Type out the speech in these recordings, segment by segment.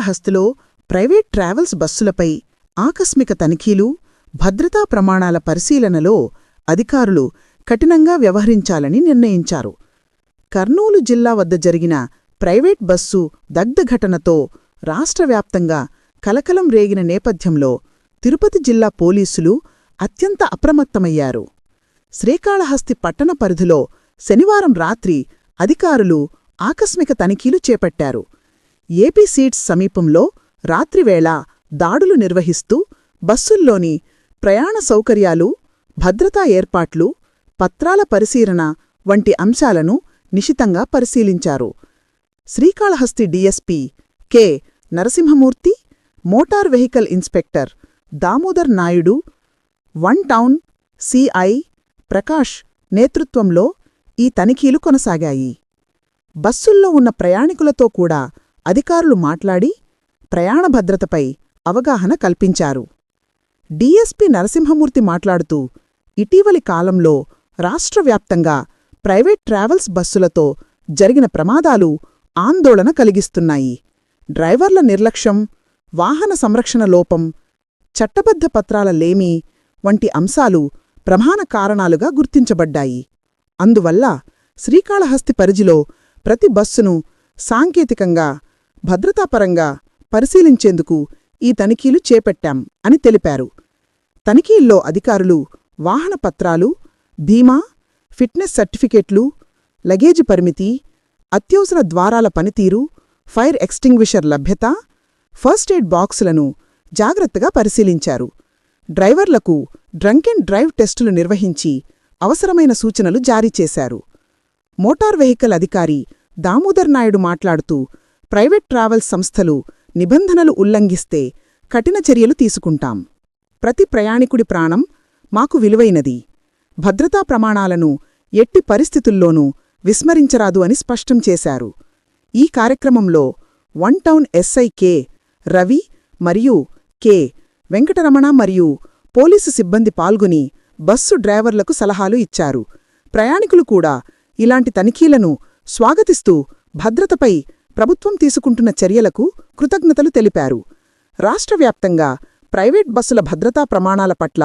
శ్రీకాళహస్తిలో private travels బస్సులపై ఆకస్మిక తనిఖీలు భద్రతా ప్రమాణాల పరిశీలనలో అధికారులు కఠినంగా వ్యవహరించాలని నిర్ణయించారు. కర్నూలు జిల్లా వద్ద జరిగిన ప్రైవేట్ బస్సు దగ్ధఘటనతో రాష్ట్రవ్యాప్తంగా కలకలం రేగిన నేపథ్యంలో తిరుపతి జిల్లా పోలీసులు అత్యంత అప్రమత్తమయ్యారు. శ్రీకాళహస్తి పట్టణ పరిధిలో శనివారం రాత్రి అధికారులు ఆకస్మిక తనిఖీలు చేపట్టారు. ఏపీ సీట్స్ సమీపంలో రాత్రివేళ దాడులు నిర్వహిస్తూ బస్సుల్లోని ప్రయాణ సౌకర్యాలు భద్రతా ఏర్పాట్లు పత్రాల పరిశీలన వంటి అంశాలను నిశితంగా పరిశీలించారు. Srikalahasti DSP K. Narasimhamurthy motor vehicle inspector Damodar Naidu one town CI Prakash నేతృత్వంలో ఈ తనిఖీలు కొనసాగాయి. బస్సుల్లో ఉన్న ప్రయాణికులతో కూడా అధికారులు మాట్లాడి ప్రయాణ భద్రతపై అవగాహన కల్పించారు. డీఎస్పీ నరసింహమూర్తి మాట్లాడుతూ ఇటీవలి కాలంలో రాష్ట్రవ్యాప్తంగా ప్రైవేట్ ట్రావెల్స్ బస్సులతో జరిగిన ప్రమాదాలు ఆందోళన కలిగిస్తున్నాయి. డ్రైవర్ల నిర్లక్ష్యం వాహన సంరక్షణ లోపం చట్టబద్ధ పత్రాల లేమి వంటి అంశాలు ప్రధాన కారణాలుగా గుర్తించబడ్డాయి. అందువల్ల శ్రీకాళహస్తి పరిధిలో ప్రతి బస్సును సాంకేతికంగా భద్రతాపరంగా పరిశీలించేందుకు ఈ తనిఖీలు చేపట్టాం అని తెలిపారు. తనిఖీల్లో అధికారులు వాహన పత్రాలు బీమా ఫిట్నెస్ సర్టిఫికెట్లు లగేజ్ పరిమితి అత్యవసర ద్వారాల పనితీరు ఫైర్ ఎక్స్టింగ్విషర్ లభ్యత ఫస్ట్ ఎయిడ్ బాక్సులను జాగ్రత్తగా పరిశీలించారు. డ్రైవర్లకు డ్రంక్ అండ్ డ్రైవ్ టెస్టులు నిర్వహించి అవసరమైన సూచనలు జారీ చేశారు. మోటార్ వెహికల్ అధికారి దామోదర్ నాయుడు మాట్లాడుతూ ప్రైవేట్ ట్రావెల్స్ సంస్థలు నిబంధనలు ఉల్లంఘిస్తే కఠిన చర్యలు తీసుకుంటాం. ప్రతి ప్రయాణికుడి ప్రాణం మాకు విలువైనది. భద్రతా ప్రమాణాలను ఎట్టి పరిస్థితుల్లోనూ విస్మరించరాదు అని స్పష్టం చేశారు. ఈ కార్యక్రమంలో one town SI K Ravi మరియు కె వెంకటరమణ మరియు పోలీసు సిబ్బంది పాల్గొని బస్సు డ్రైవర్లకు సలహాలు ఇచ్చారు. ప్రయాణికులు కూడా ఇలాంటి తనిఖీలను స్వాగతిస్తూ భద్రతపై ప్రభుత్వం తీసుకుంటున్న చర్యలకు కృతజ్ఞతలు తెలిపారు. రాష్ట్రవ్యాప్తంగా ప్రైవేట్ బస్సుల భద్రతా ప్రమాణాల పట్ల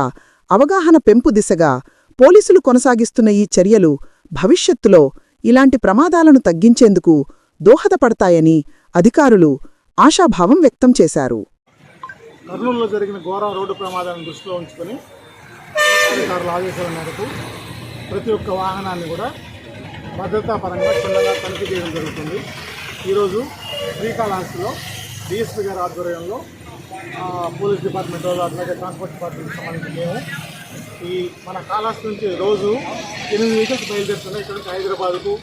అవగాహన పెంపు దిశగా పోలీసులు కొనసాగిస్తున్న ఈ చర్యలు భవిష్యత్తులో ఇలాంటి ప్రమాదాలను తగ్గించేందుకు దోహదపడతాయని అధికారులు ఆశాభావం వ్యక్తం చేశారు. కర్నూలులో జరిగిన ఘోర రోడ్డు ప్రమాదాలను దృష్టిలో ఉంచుకొని అధికారుల ఆదేశాల మేరకు ప్రతి ఒక్క వాహనాన్ని కూడా భద్రతాపరంగా క్షుణ్ణంగా తనిఖీ చేయడం జరుగుతుంది. ఈరోజు శ్రీకాళహస్తిలో డిఎస్పీ గారి ఆధ్వర్యంలో పోలీస్ డిపార్ట్మెంట్ వాళ్ళు అట్లాగే ట్రాన్స్పోర్ట్ డిపార్ట్మెంట్కి సంబంధించి మేము ఈ మన కాళహస్తి నుంచి రోజు ఎనిమిది వెహికల్స్ బయలుదేరుతున్నాయి. ఇక్కడ నుంచి హైదరాబాద్కు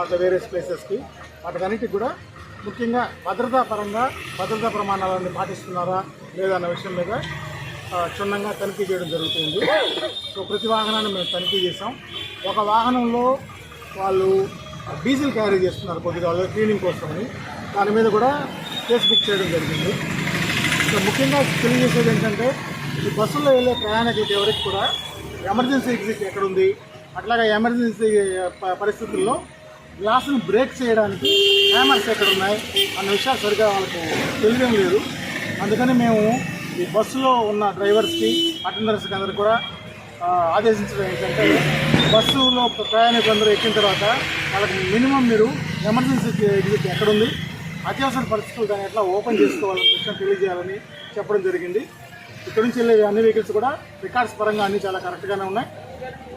అట్లా వేరియస్ ప్లేసెస్కి. వాటికన్నిటికి కూడా ముఖ్యంగా భద్రతా పరంగా భద్రతా ప్రమాణాలన్నీ పాటిస్తున్నారా లేదా అన్న విషయం మీద క్షుణ్ణంగా తనిఖీ చేయడం జరుగుతుంది. సో ప్రతి వాహనాన్ని మేము తనిఖీ చేసాం ఒక వాహనంలో వాళ్ళు డీజిల్ క్యారీ చేస్తున్నారు కొద్దిగా క్లీనింగ్ కోసమని. దాని మీద కూడా కేసు బుక్ చేయడం జరిగింది. సో ముఖ్యంగా తెలియజేసేది ఏంటంటే ఈ బస్సులో వెళ్ళే ప్రయాణికులు ఎవరికి కూడా ఎమర్జెన్సీ ఎగ్జిట్ ఎక్కడుంది అట్లాగే ఎమర్జెన్సీ పరిస్థితుల్లో గ్లాసును బ్రేక్ చేయడానికి హ్యామర్స్ ఎక్కడ ఉన్నాయి అన్న విషయాలు సరిగా వాళ్ళకు తెలియడం లేదు. అందుకని మేము ఈ బస్సులో ఉన్న డ్రైవర్స్కి అటెండర్స్కి అందరికి కూడా ఆదేశించడం ఏంటంటే బస్సులో ప్రయాణికులందరూ ఎక్కిన తర్వాత వాళ్ళకి మినిమం మీరు ఎమర్జెన్సీ ఎగ్జిట్ ఎక్కడుంది అత్యవసర పరిస్థితులు దాన్ని ఎట్లా ఓపెన్ చేసుకోవాలని విషయం తెలియజేయాలని చెప్పడం జరిగింది. ఇక్కడ నుంచి వెళ్ళే అన్ని వెహికల్స్ కూడా రికార్డ్స్ పరంగా అన్నీ చాలా కరెక్ట్గానే ఉన్నాయి.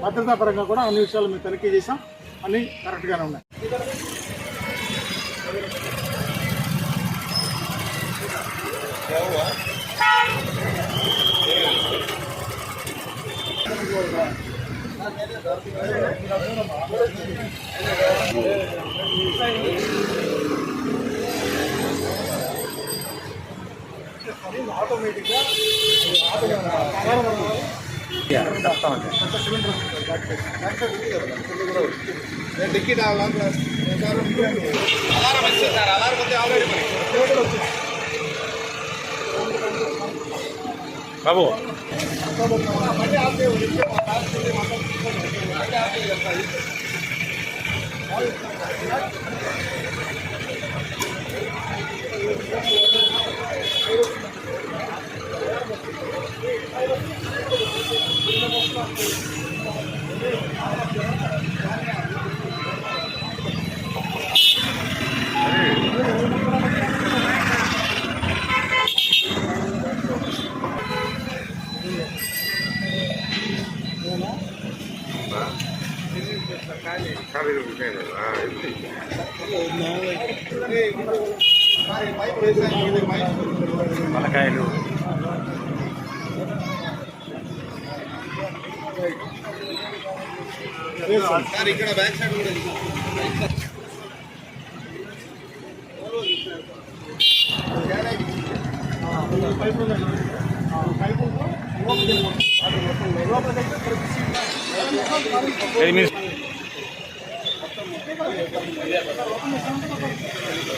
భద్రతా పరంగా కూడా అన్ని విషయాలు మేము తనిఖీ చేసాం అన్నీ కరెక్ట్గానే ఉన్నాయి. ఆటోమేటిక్గా టికెట్ అలారం వచ్చింది సార్ అలారం వస్తే ఆల్రెడీ బాబు. Thank you. తలకాయలు సార్ ఇక్కడ బ్యాక్ సైడ్ కూడా. ఇది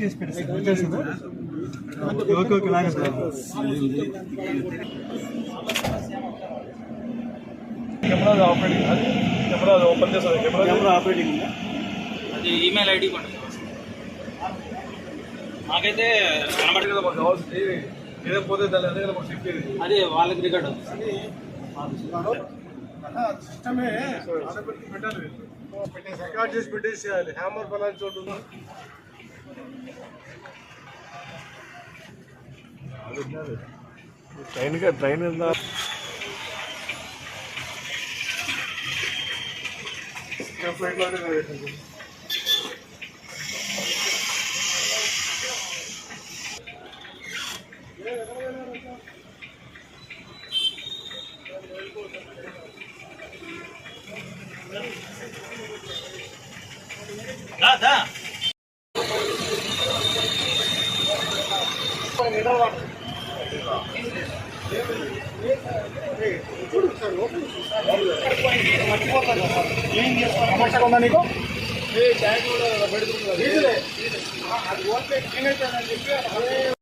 చేసి పెట్టి వచ్చేసింది ఓకే ఓకే లాగా camera operating camera open camera camera operating అది ఈమెయిల్ ఐడి కొండి మాకైతే కనబడదు కదా మాకు కావాల్సింది. ఏదో పోతే దాని అదే కదా మాకు చెప్పేది అది వాళ్ళకి రికార్డ్ అవుతుంది. సిస్టమే ఆడబెట్టి పెట్టాలి పెట్టేసి రికార్డ్ చేసి పెట్టేసేయాలి. హ్యామర్ పలాని చోటు ట్రైన్ ట్రైన్ వెళ్దా? ఫ్లైట్లోనే పెట్టింది ಬ್ಯಾಗ್ಗಳು ಬಡಿದ್ರು ಅದು. ಓದ್ಬೇಕು ಹೆಂಗೈತೆ ನಿಮಗೆ